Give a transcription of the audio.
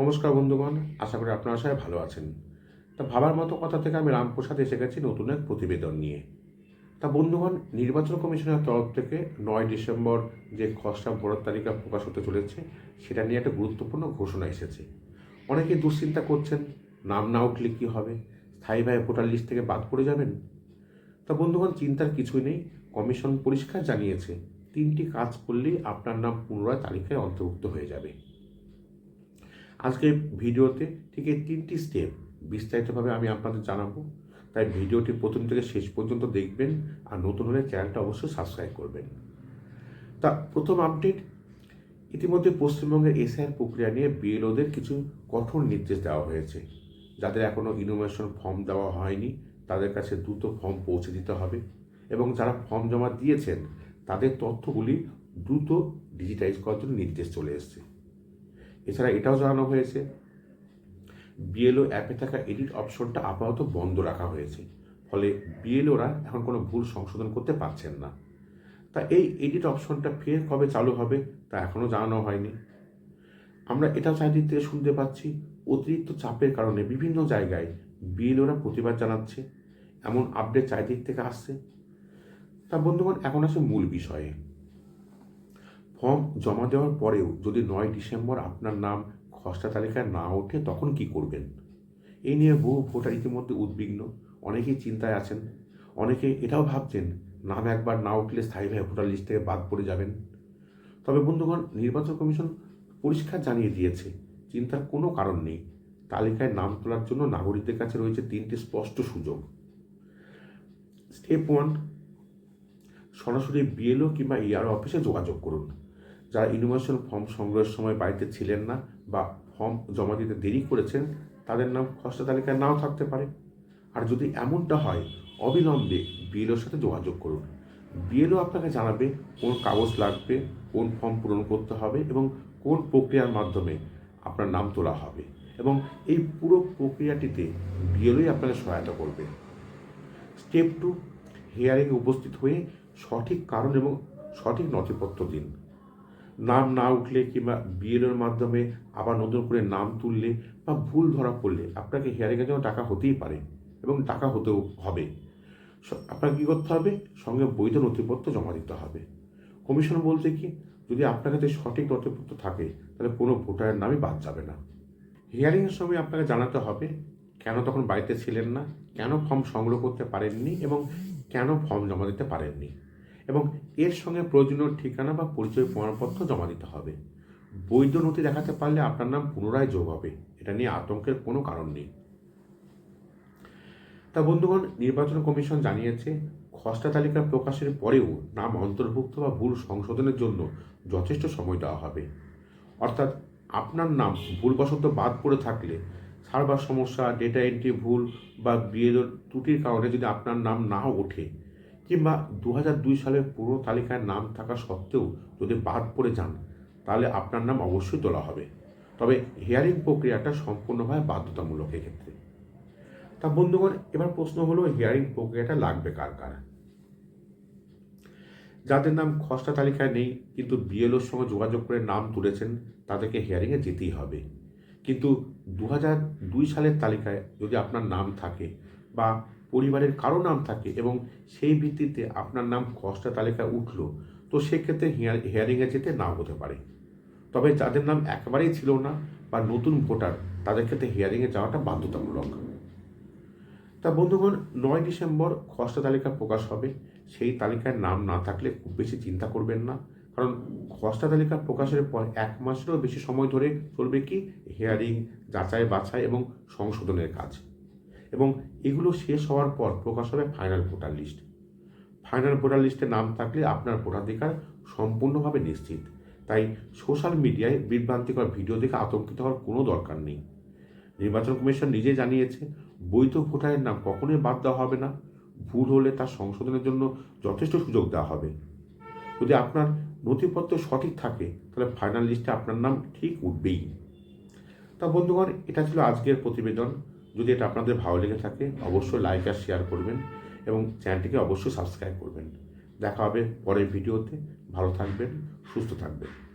নমস্কার বন্ধুগণ, আশা করি আপনারা সবাই ভালো আছেন। তা ভাবার মতো কথা থেকে আমি রামপ্রসাদ এসে গেছি নতুন এক প্রতিবেদন নিয়ে। তা বন্ধুগণ, নির্বাচন কমিশনের তরফ থেকে নয় ডিসেম্বর যে খসড়া ভোটার তালিকা প্রকাশ হতে চলেছে, সেটা নিয়ে একটা গুরুত্বপূর্ণ ঘোষণা এসেছে। অনেকেই দুশ্চিন্তা করছেন, নাম না উঠলে কী হবে? স্থায়ীভাবে ভোটার লিস্ট থেকে বাদ পড়ে যাবেন? তা বন্ধুগণ, চিন্তার কিছুই নেই। কমিশন পরিষ্কার জানিয়েছে, তিনটি কাজ করলেই আপনার নাম পুনরায় তালিকায় অন্তর্ভুক্ত হয়ে যাবে। আজকে ভিডিওতে ঠিক এই তিনটি স্টেপ বিস্তারিতভাবে আমি আপনাদের জানাব। তাই ভিডিওটি প্রথম থেকে শেষ পর্যন্ত দেখবেন আর নতুন হলে চ্যানেলটা অবশ্যই সাবস্ক্রাইব করবেন। তা প্রথম আপডেট ইতিমধ্যে পশ্চিমবঙ্গের এসআইআর প্রক্রিয়া নিয়ে বিএলওদের কিছু কঠোর নির্দেশ দেওয়া হয়েছে। যাদের এখনও ইনোভেশন ফর্ম দেওয়া হয়নি, তাদের কাছে দ্রুত ফর্ম পৌঁছে দিতে হবে এবং যারা ফর্ম জমা দিয়েছেন, তাদের তথ্যগুলি দ্রুত ডিজিটাইজ করার জন্য নির্দেশ চলে এসেছে। এছাড়া এটাও জানানো হয়েছে বিএলও অ্যাপে থাকা এডিট অপশনটা আপাতত বন্ধ রাখা হয়েছে, ফলে বিএলওরা এখন কোনো ভুল সংশোধন করতে পারছেন না। তা এই এডিট অপশনটা ফের কবে চালু হবে তা এখনও জানানো হয়নি। আমরা এটাও চারিদিক থেকে শুনতে পাচ্ছি, অতিরিক্ত চাপের কারণে বিভিন্ন জায়গায় বিএলওরা প্রতিবাদ জানাচ্ছে, এমন আপডেট চারিদিক থেকে আসছে। তা বন্ধুগণ, এখন আসে মূল বিষয়ে। ফর্ম জমা দেওয়ার পরেও যদি নয় ডিসেম্বর আপনার নাম খসড়া তালিকায় না ওঠে, তখন কি করবেন? এই নিয়ে বহু ভোটার ইতিমধ্যে উদ্বিগ্ন। অনেকেই চিন্তায় আছেন। অনেকে এটাও ভাবছেন, নাম একবার না উঠলে স্থায়ীভাবে ভোটার লিস্ট থেকে বাদ পড়ে যাবেন। তবে বন্ধুগণ, নির্বাচন কমিশন পরিষ্কার জানিয়ে দিয়েছে, চিন্তার কোনো কারণ নেই। তালিকায় নাম তোলার জন্য নাগরিকদের কাছে রয়েছে তিনটি স্পষ্ট সুযোগ। স্টেপ ওয়ান, সরাসরি বিএলও কিংবা ইআরও অফিসে যোগাযোগ করুন। যারা ইনোভেশন ফর্ম সংগ্রহের সময় বাড়িতে ছিলেন না বা ফর্ম জমা দিতে দেরি করেছেন, তাদের নাম খসড়া তালিকায় নাও থাকতে পারে। আর যদি এমনটা হয়, অবিলম্বে বিএলওর সাথে যোগাযোগ করুন। বিএলও আপনাকে জানাবে কোন কাগজ লাগবে, কোন ফর্ম পূরণ করতে হবে এবং কোন প্রক্রিয়ার মাধ্যমে আপনার নাম তোলা হবে। এবং এই পুরো প্রক্রিয়াটিতে বিএলওই আপনাকে সহায়তা করবে। স্টেপ টু, হিয়ারিংয়ে উপস্থিত হয়ে সঠিক কারণ এবং সঠিক নথিপত্র দিন। নাম না উঠলে কিংবা বিএলের মাধ্যমে আবার নতুন করে নাম তুললে বা ভুল ধরা পড়লে আপনাকে হিয়ারিংয়ের জন্য টাকা হতেই পারে এবং টাকা হতেও হবে। আপনাকে কী করতে হবে? সঙ্গে বৈধ নথিপত্র জমা দিতে হবে। কমিশন বলছে কি, যদি আপনার কাছে সঠিক নথিপত্র থাকে, তাহলে কোনো ভোটারের নামই বাদ যাবে না। হিয়ারিংয়ের সময় আপনাকে জানাতে হবে, কেন তখন বাড়িতে ছিলেন না, কেন ফর্ম সংগ্রহ করতে পারেননি এবং কেন ফর্ম জমা দিতে পারেননি। এবং এর সঙ্গে প্রয়োজনীয় ঠিকানা বা পরিচয় প্রমাণপত্র জমা দিতে হবে। বৈধ নথি দেখাতে পারলে আপনার নাম পুনরায় যোগ হবে। এটা নিয়ে আতঙ্কের কোনো কারণ নেই। তা বন্ধুগণ, নির্বাচন কমিশন জানিয়েছে, খসড়া তালিকা প্রকাশের পরেও নাম অন্তর্ভুক্ত বা ভুল সংশোধনের জন্য যথেষ্ট সময় দেওয়া হবে। অর্থাৎ আপনার নাম ভুলবশত বাদ পড়ে থাকলে সার্ভার সমস্যা, ডেটা এন্ট্রি ভুল বা বিয়ের ত্রুটির কারণে যদি আপনার নাম না ওঠে কিংবা দু দুই সালের পুরো তালিকায় নাম থাকা সত্ত্বেও যদি বাদ পড়ে যান, তাহলে আপনার নাম অবশ্যই তোলা হবে। তবে হিয়ারিং প্রক্রিয়াটা সম্পূর্ণভাবে বাধ্যতামূলক এক্ষেত্রে। তা বন্ধুগণ, এবার প্রশ্ন হলো, হিয়ারিং প্রক্রিয়াটা লাগবে কার কার? যাদের নাম খসড়া তালিকায় নেই, কিন্তু বিএলওর সঙ্গে যোগাযোগ করে নাম তুলেছেন, তাদেরকে হিয়ারিংয়ে যেতেই হবে। কিন্তু দু দুই সালের তালিকায় যদি আপনার নাম থাকে বা পরিবারের কারও নাম থাকে এবং সেই ভিত্তিতে আপনার নাম খসড়া তালিকায় উঠল, তো সেক্ষেত্রে হিয়ার, হিয়ারিংয়ে যেতে নাও হতে পারে। তবে যাদের নাম একেবারেই ছিল না বা নতুন ভোটার, তাদের ক্ষেত্রে হিয়ারিংয়ে যাওয়াটা বাধ্যতামূলক। তা বন্ধুগণ, নয় ডিসেম্বর খসড়া তালিকা প্রকাশ হবে। সেই তালিকায় নাম না থাকলে খুব বেশি চিন্তা করবেন না। কারণ খসড়া তালিকা প্রকাশের পর এক মাসেরও বেশি সময় ধরে চলবে কি? হিয়ারিং যাচাই বাছাই এবং সংশোধনের কাজ। এবং এগুলো শেষ হওয়ার পর প্রকাশ হবে final voter list final voter লিস্টে নাম থাকলে আপনার ভোটাধিকার সম্পূর্ণভাবে নিশ্চিত। তাই সোশ্যাল মিডিয়ায় বিভ্রান্তিকর ভিডিও দেখে আতঙ্কিত হওয়ার কোনো দরকার নেই। নির্বাচন কমিশন নিজে জানিয়েছে, বৈধ ভোটারের নাম কখনোই বাদ দেওয়া হবে না। ভুল হলে তার সংশোধনের জন্য যথেষ্ট সুযোগ দেওয়া হবে। যদি আপনার নথিপত্র সঠিক থাকে, তাহলে ফাইনাল লিস্টে আপনার নাম ঠিক উঠবেই। তা বন্ধুগণ, এটা ছিল আজকের প্রতিবেদন। যদি এটা আপনাদের ভালো লেগে থাকে, অবশ্যই লাইক আর শেয়ার করবেন এবং চ্যানেলটিকে অবশ্যই সাবস্ক্রাইব করবেন। দেখা হবে পরের ভিডিওতে। ভালো থাকবেন, সুস্থ থাকবেন।